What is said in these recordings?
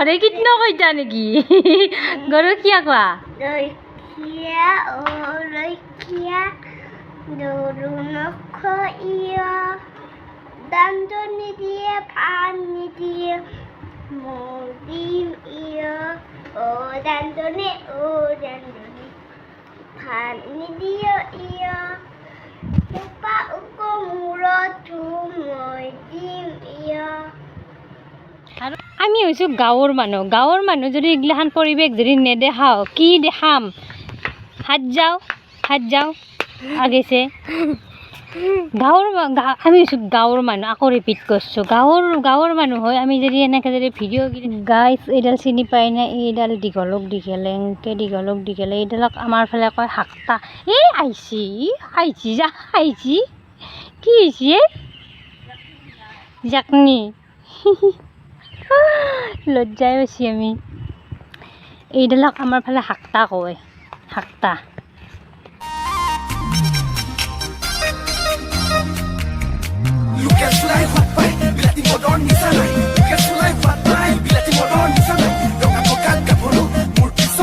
হৰে কৃষ্ণ কৈছা নেকি? গৰখীয়া কোৱা ৰৈখিয়া অ ৰৈখিয়া জৰু নখ ইয়। মোৰ অ দান্তনে অ দান্তনে ভাত নিদিয়ে ইয়। উপা উক মূৰতো মই দিম ইয়। আৰু আমি হৈছোঁ গাঁৱৰ মানুহ। গাঁৱৰ মানুহ যদি এইগিলাখান পৰিৱেশ যদি নেদেখাওঁ, কি দেখাম? হাত যাওঁ হাত যাওঁ, আগেছে। গাঁৱৰ আমি হৈছোঁ গাঁৱৰ মানুহ, আকৌ ৰিপিট কৰিছোঁ। গাঁৱৰ গাঁৱৰ মানুহ হয় আমি যদি এনেকৈ যদি ভিডিঅ' গাইছ এইডাল চিনি পাই নে? এইডাল দীঘলক দীঘলে এনেকৈ দীঘলক দীঘলে, এইডালক আমাৰ ফালে কয় হাক্তা এই আহিছি আহিছি যা আহিছি কি হৈছে? জাকনি লজ্জাই পাইছি আমি এইডালক আমাৰ ফালে হাক্তা কয় হাক্তা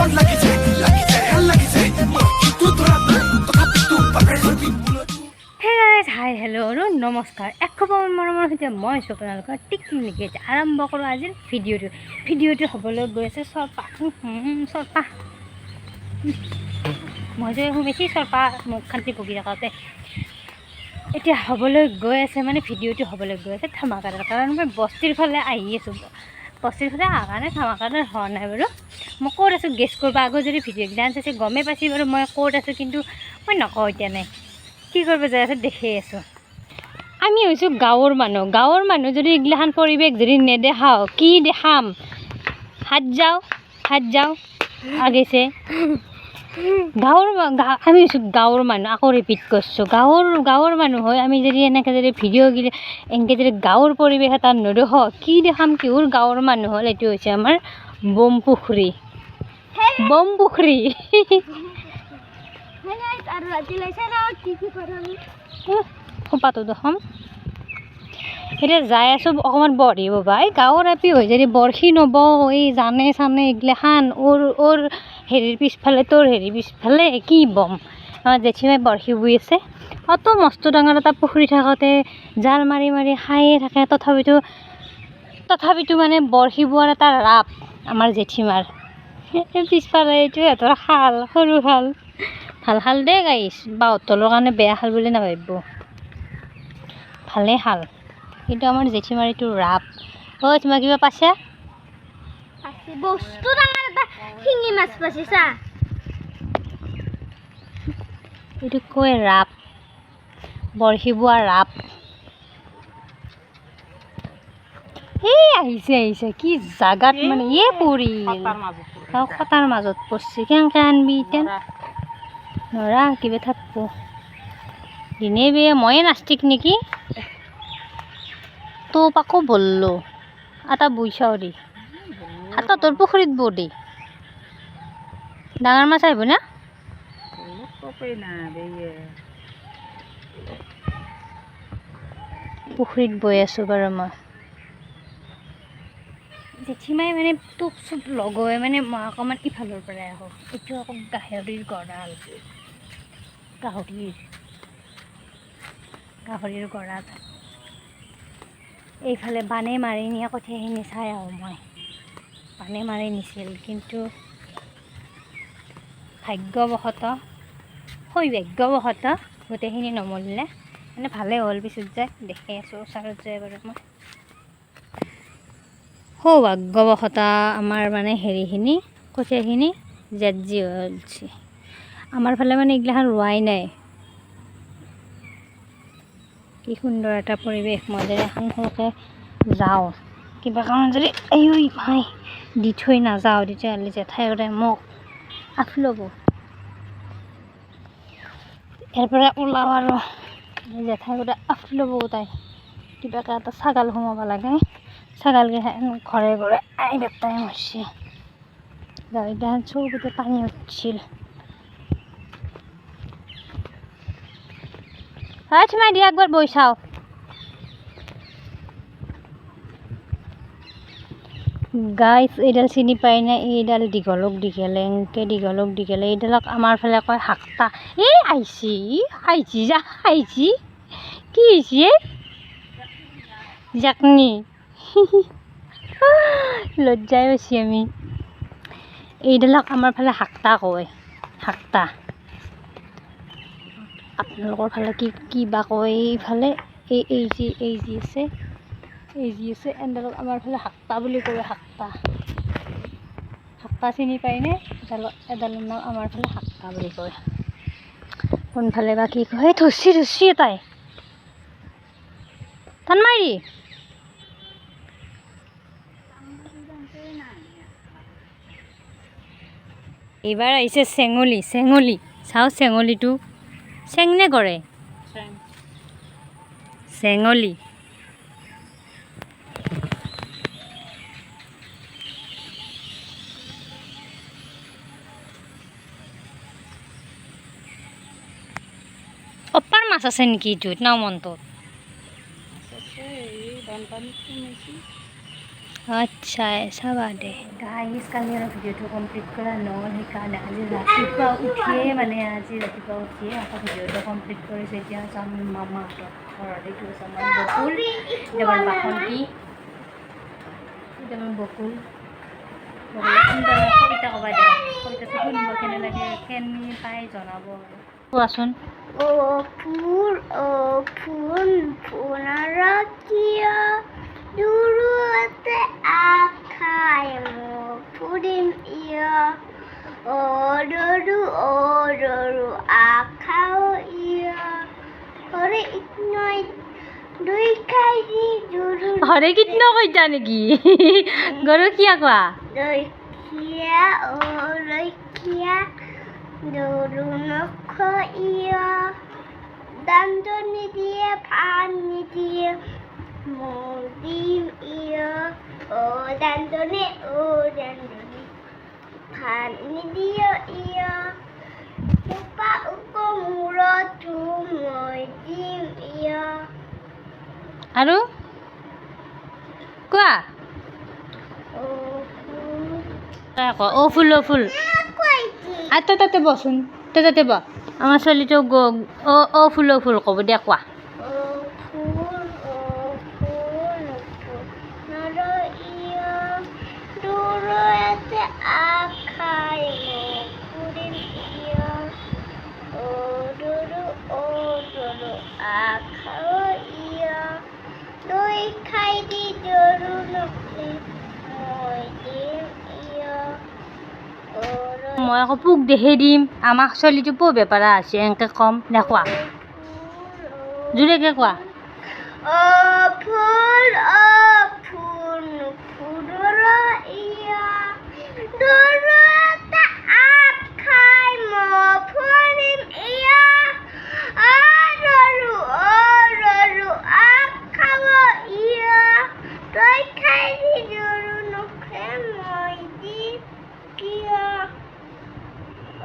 Lukas হাই হেল্ল' নমস্কাৰ এক খবৰ মৰমৰ সৈতে মই আছোঁ আপোনালোকৰ টিকি নেকি আৰম্ভ কৰোঁ আজিৰ ভিডিঅ'টো। ভিডিঅ'টো হ'বলৈ গৈ আছে চৰপা চৰপা মই যে বেছি চৰপা মুখ খান্তি ভুগি থাকোঁতে এতিয়া হ'বলৈ গৈ আছে মানে ভিডিঅ'টো হ'বলৈ গৈ আছে ধামাকাদাৰ। কাৰণ মই বস্তিৰ ফালে আহি আছোঁ। বস্তিৰ ফালে অহা কাৰণে ধামাকাদাৰ হোৱা নাই বাৰু। মই ক'ত আছোঁ গেছ কৰিব আগত যদি ভিডিঅ'কেইটা চাইছে গমেই পাইছে বাৰু মই ক'ত আছোঁ, কিন্তু মই নকওঁ এতিয়া নাই। কি কৰিব যাই আছে দেখি আছোঁ। আমি হৈছোঁ গাঁৱৰ মানুহ। গাঁৱৰ মানুহ যদি এইগিলাখান পৰিৱেশ যদি নেদেখাওঁ কি দেখাম? হাত যাওঁ হাত যাওঁ আগেছে। গাঁৱৰ আমি হৈছোঁ গাঁৱৰ মানুহ আকৌ ৰিপিট কৰিছোঁ। গাঁৱৰ গাঁৱৰ মানুহ হয় আমি যদি এনেকৈ যদি ভিডিঅ' গিলে এনেকৈ যদি গাঁৱৰ পৰিৱেশ এটা নেদেখাওঁ কি দেখাম কিহৰ গাঁৱৰ মানুহ হ'ল এইটো হৈছে আমাৰ Hey guys, আৰু ৰাতি লাইছে ন কি কি কৰাম খোপাটো দেখোন এতিয়া যাই আছোঁ অকণমান বঢ়িব বা এই গাঁৱৰ আপি হৈ যদি বৰশী নবওঁ এই জানে চানে এইগিলাখান ওৰ ওৰ হেৰিৰ পিছফালে, তোৰ হেৰিৰ পিছফালে কি বম। আমাৰ জেঠীমাই বৰশী বৈ আছে। অত মস্ত ডাঙৰ এটা পুখুৰী থাকোঁতে জাল মাৰি মাৰি খায়ে থাকে। তথাপিতো তথাপিতো মানে বৰশী বোৱাৰ এটা ৰাপ আমাৰ জেঠীমাৰ। পিছফালে এইটো সিহঁতৰ শাল সৰু শাল ভালো শাল দেই গাইছ। বাহঁতলৰ কাৰণে বেয়া শাল বুলি নাভাবিব। ভালে শাল কিন্তু আমাৰ জেঠীমাৰ এইটো ৰাপ। অ' তোমাৰ কিবা পাইছা? বস্তু ডাঙৰ এটা। শিঙি মাছ পাইছে চা। এইটো কয় ৰাপ। বৰশী বোৱা ৰাপ। এই আহিছে আহিছে। কি জাগাত মানে ইয়ে পৰিল। খটাৰ মাজত পৰিছে। কেনেকৈ আনবি এতিয়া নৰা কিবা থাকিব দিনে বে ময়ে নাস্তিক নেকি? তো পাকো বলল। এটা বুইচাও দি এটা তোৰ পুখুৰীত বৌ দি ডাঙৰ মাছ আহিব না? পুখুৰীত বৈ আছোঁ বাৰু মই। জেঠীমাই মানে তোক চব লগাই মানে মই অকণমান ইফালৰ পৰাই আহোঁ এইটো আকৌ গাহৰিৰ গঁৰাল। গাহৰিৰ গাহৰিৰ গঁৰাল এইফালে বানে মাৰি নিয়া কঠীয়াখিনি চাই আহোঁ মই। বানে মাৰি নিছিল, কিন্তু ভাগ্যবশতঃ সৌভাগ্যবশতঃ গোটেইখিনি নমৰিলে মানে ভালেই হ'ল পিছত যায় দেখি আছোঁ, ওচৰত যায় বাৰু মই। সৌভাগ্যবশতঃ আমাৰ মানে হেৰিখিনি, কঠীয়াখিনি জেদজি হৈছে আমাৰ ফালে মানে এইগিলাখান ৰোৱাই নাই। কি সুন্দৰ এটা পৰিৱেশ, মই যদি এখন সৰুকৈ যাওঁ, কিবা কাৰণত যদি এই ভাই দি থৈ নাযাওঁ তেতিয়াহ'লে জেঠাইহঁতে মোক আফ ল'ব। ইয়াৰ পৰা ওলাওঁ আৰু। জেঠাইহঁতে আফ ল'ব তাই কিবাকৈ এটা ছাগাল সোমাব লাগে। ছাগালকেইটা ঘৰে ঘৰে আই বেপাই মৰছে। গাড়ীগিলাখান চবতে পানী উঠিছিল। হয় তোমাৰ দিয়া একবাৰ বৈ চাওঁ গাইছ এইডাল চিনি পাই না এইডাল দীঘলক দীঘলে এনেকৈ দীঘলক দীঘলে এইডালক আমাৰ ফালে কয় হাক্তা। এই আইছি আইছি যা আইছি কি হৈছে? জাকনি। লজ্জাই পাইছি আমি। এইডালক আমাৰ ফালে হাক্তা কয়, হাক্তা। আপোনালোকৰ ফালে কি কি বা কয় এইফালে? এই এই যি এই যি আছে, এই যি আছে এডালক আমাৰ ফালে হাক্তা বুলি কয়, হাক্তা। হাক্তা চিনি পায়নে এডালৰ এডালৰ নাম আমাৰ ফালে হাক্তা বুলি কয়। কোনফালে বা কি কয়? এই ধৰছি ধৰছি এটাই। টান মাৰি এইবাৰ আহিছে চেঙলী চেঙলী। চাওঁ চেঙলীটো। চেংনে কৰে চেঙলী অপাৰ মাছ আছে নেকি এইটোত নাও মনটোত আচ্ছা চাবা দে গাইজ কালি আৰু ভিডিঅ'টো কমপ্লিট কৰা নহ'ল সেইকাৰণে আজি ৰাতিপুৱা উঠিয়ে মানে আজি ৰাতিপুৱা উঠিয়ে আকৌ ভিডিঅ'টো কমপ্লিট কৰিছোঁ এতিয়া যাম মামাহঁতৰ ঘৰত এইটো আমাৰ বকুল আমাৰ বাসন্তী আমাৰ বকুল। সুন্দৰ কবিতা ক'বা দিয়া কবিতাটো শুনিব কেনে লাগে কেনে পাই জনাব আৰু। কোৱাচোন। ও ফুল ও ফুল ফুলৰ কিয় দূৰতে আখাই মোক ফুৰিম ইয় আখাও ইয় হৰে ইকনৈ দুই খাই দি দূৰো হৰে কৃষ্ণ কৈছা নেকি গৰখীয়া কোৱা ৰৈখিয়া অ ৰৈখিয়া দৌৰো নখ ইয় দান্ত নিদিয়ে ভাত নিদিয়ে মোৰ দিম ইয় অ দান্তনে অ দান্তনে ইয় উপা উপ মূৰতো মই দিম ইয় আৰু কোৱা অ ফুল তাই কোৱা অ' ফুল অ' ফুল আৰু তই তাতে বচোন তই তাতে ব আমাৰ ছোৱালীটো গ অ' অ' ফুল অ' ফুল ক'ব দিয়া কোৱা মই আকৌ পোক দেখি দিম। আমাক ছোৱালীটো পো বেপাৰা হৈছে এনেকৈ ক'ম। দে কোৱা? ফুল ও জোৰেকৈ কোৱা ফুল অ ফুল ফুলৰ ইয়া দূৰতে আগ খাই মই ফুৰিম ইয়া আৰৰু অৰৰু আগ খাব ইয়া তই খাই দি দূৰো নখে মই দি কিয়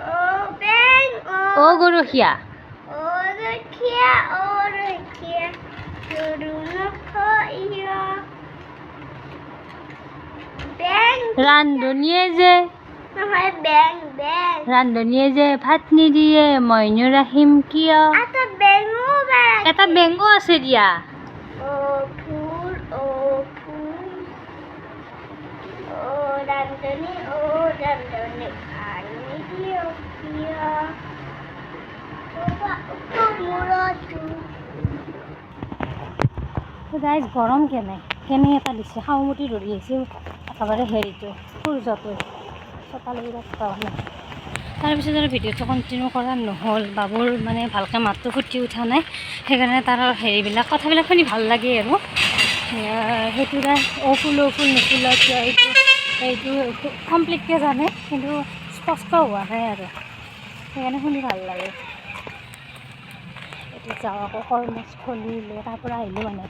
অ বেং অ'. Bang, ৰান্ধনীয়ে যে নহয়. ৰান্ধনীয়ে যে ভাত নিদিয়ে মইনো ৰাখিম কিয়. এটা বেংগো আছে দিয়া Oh, oh. Oh, oh, dia. Guys গৰম কেনে? কেনে এটা দিছে? শাওমতি ধৰি আহিছে একেবাৰে হেৰিটো, সূৰ্যটো। চোতালৈ ৰাখবা হ'লে তাৰপিছত আৰু ভিডিঅ'টো কণ্টিনিউ কৰা নহ'ল। বাবুৰ মানে ভালকৈ মাতটো ফুটি উঠা নাই। সেইকাৰণে তাৰ হেৰিবিলাক, কথাবিলাক শুনি ভালো লাগে আৰু। সেইটো তাই অ' ফুল ফুল নুফুল কিয় এইটো এইটো কমপ্লিটকৈ জানে, কিন্তু স্পষ্ট হোৱা নাই আৰু। সেইকাৰণে শুনি ভালো লাগে। যাওঁ, আকৌ কৰ্মস্থলীলৈ। তাৰ পৰা আহিলোঁ মানে।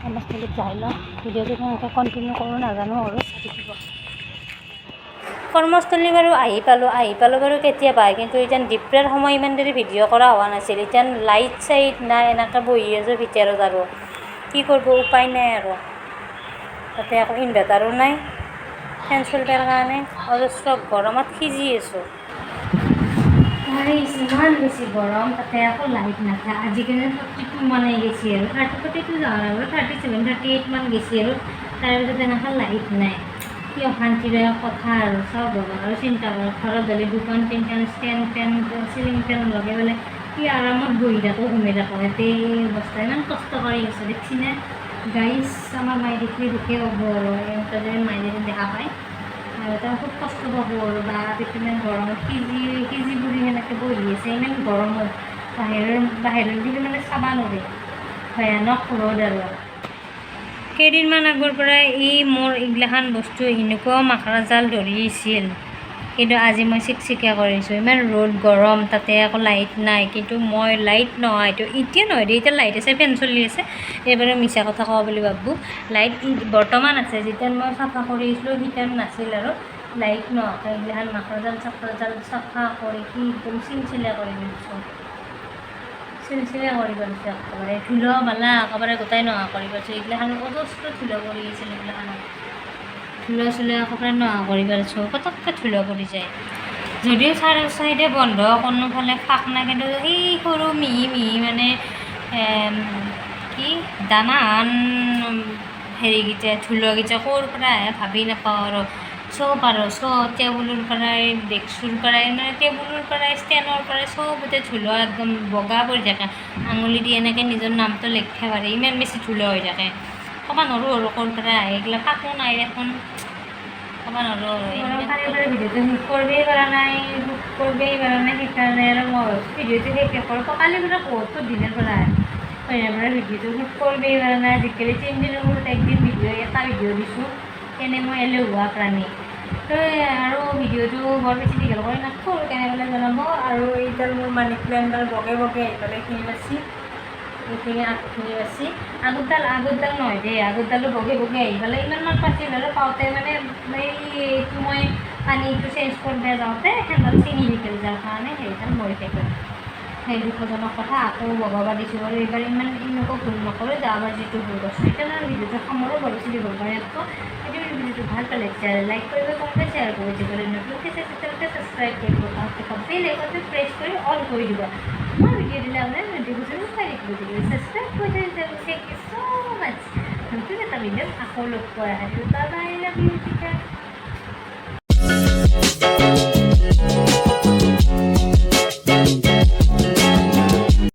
কৰ্মস্থলীত যাই লওঁ। ভিডিঅ'টো কেনেকৈ কণ্টিনিউ কৰোঁ, নাজানো আৰু। চাই কৰ্মস্থলী বাৰু আহি পালোঁ আহি পালোঁ বাৰু কেতিয়াবা। কিন্তু এতিয়া ডিপ্ৰেৰ সময় ইমান দেৰি ভিডিঅ' কৰা হোৱা নাছিল। এতিয়া লাইট চাইট নাই এনেকৈ বহি আছোঁ ভিতৰত আৰু। কি কৰিব, উপায় নাই আৰু। তাতে আকৌ ইনভাৰ্টাৰো নাই। ফেন চলিবৰ কাৰণে। অজস্ৰ গৰমত সিজি আছোঁ। ইমান বেছি গৰম তাতে আকৌ লাইট নাথাকে আজিকালি থাৰ্টি টু মানে গেছি আৰু থাৰ্টি ফৰ্টি টু যাওঁ আৰু থাৰ্টি ছেভেন থাৰ্টি এইট মান গেছি আৰু তাৰপিছত এনেকুৱা লাইট নাই। কি অশান্তিদায়ক কথা আৰু চব ৰ'বা আৰু চিন্তা কৰক ঘৰত যদি দুখন তিনিখন ষ্টেণ্ড ফেন চিলিং ফেন লগাই পেলাই কি আৰামত বহি থাকোঁ ঘুমি থাকোঁ। এতে অৱস্থা ইমান কষ্ট কৰি আছে দেখিছেনে গাইছ আমাৰ মায়ে দেখিলে দুখে হ'ব আৰু যদি মায়ে দেখা পায় তেওঁ খুব কষ্ট পাব আৰু বা ইমান গৰমত। সিজি সিজি বুঢ়ি সেনেকৈ বহি আছে ইমান গৰমত। বাহিৰৰ বাহিৰৰ দিলে মানে চাব নোৱাৰে। ভয়ানক ৰ'দ আৰু। কেইদিনমান আগৰ পৰাই এই মোৰ এইগিলাখান বস্তু এনেকুৱাও মাখৰা জাল ধৰি আছিল। কিন্তু আজি মই চিকচিকীয়া কৰিছোঁ। ইমান ৰ'দ, গৰম, তাতে আকৌ লাইট নাই। কিন্তু মই লাইট নহয়, এইটো এতিয়া নহয় দেই, এতিয়া লাইট আছে ফেন চলি আছে। এইবাৰে মিছা কথা কওঁ বুলি ভাবোঁ। লাইট বৰ্তমান আছে, যেতিয়া মই চাফা কৰিছিলোঁ সিতেন নাছিল আৰু। লাইট নোহোৱাকৈ এইগিলাখান মাখৰা জাল চাখৰা জাল চাফা কৰি কি একদম চিলচিলা কৰি দিছোঁ। চিলচিলা কৰি পেলাইছোঁ একেবাৰে। ধুলো বালা, একেবাৰে গোটাই নোহোৱা কৰি পেলাইছোঁ এইগিলাখান অজস্ৰ ধুলো পৰি আছিল এইগিলাখানত ধুলো চুলো একেবাৰে নোহোৱা কৰি পেলাইছোঁ পটককৈ ধুলো পৰি যায়। যদিও চাৰি চাইডে বন্ধ, কোনোফালে ফাঁক নাই কিন্তু সেই সৰু মিহি মিহি মানে কি দানাহান হেৰিকেইটা ধুলোকেইটা ক'ৰ পৰা আহে ভাবি নাপাওঁ আৰু। চব আৰু, চব টেবুলৰ পৰাই ডেস্কৰ পৰাই মানে টেবুলৰ পৰাই ষ্টেণ্ডৰ পৰাই চবতে ধুলো, একদম বগা পৰি থাকে। আঙুলি দি এনেকৈ নিজৰ নামটো লিখিব পাৰে ইমান বেছি ধুলো হৈ থাকে। ক'ব নোৱাৰোঁ আৰু ক'ৰ পৰা এইগিলা ফাঁকো নাই আৰু ভিডিঅ'টো শেষ কৰিবই পৰা নাই শেষ কৰিবই পৰা নাই, সেইকাৰণে আৰু মই ভিডিঅ'টো শেষ কৰোঁ কালি পৰা বহুত দিনৰ পৰা। কইনাৰ পৰা ভিডিঅ'টো শেষ কৰিবই পৰা নাই, আজিকালি তিনিদিনৰ মূৰত একদিন ভিডিঅ' এটা ভিডিঅ' দিছোঁ, কেনে মই এলেহুৱা প্ৰাণী তো আৰু ভিডিঅ'টো বৰ বেছি দীঘল কৰি নাথাকোঁ কেনেকৈ জনাব আৰু এইডাল মোৰ মানি প্লেণ্টডাল বগে বগে আহি পেলাই এইখিনি আগখিনি বাচি আগতডাল আগতডাল নহয় দেই আগতডালো বগে বগে আহি পেলাই ইমানমান পাইছিল আৰু পাওঁতে মানে এই এইটো মই পানীটো চেঞ্জ কৰিব যাওঁতে সেইডাল চিঙি থাকিল যাৰ কাৰণে সেইডাল মৰি থাকিল। সেই দুখজনক কথা, আকৌ বগাব দিছোঁ আৰু এইবাৰ ইমান এনেকুৱা ভুল নকৰোঁ যোৱাবাৰ যিটো ভুল কৰিছোঁ এতিয়া মানে ভিডিঅ'টো সামৰো কৰিব পাৰে আকৌ সেইটো ভিডিঅ'টো ভালো পালে লাইক কৰিব কমেণ্ট শ্বেয়াৰ কৰিব যিবোৰে নতুনকৈ চাইছে তেওঁলোকে ছাবস্ক্ৰাইব কৰিব আৰু বেল আইকনটো প্ৰেছ কৰি অল কৰি দিব। মই ভিডিঅ' দিলে আপোনাৰ নটিফিকেশ্যন পাই থাকিব যদি ছাবস্ক্ৰাইব কৰি দিলে থেংক ইউ ছ' মাছ নতুন এটা ভিডিঅ'ত আকৌ লগ পোৱা আহিলোঁ bye bye love you teacher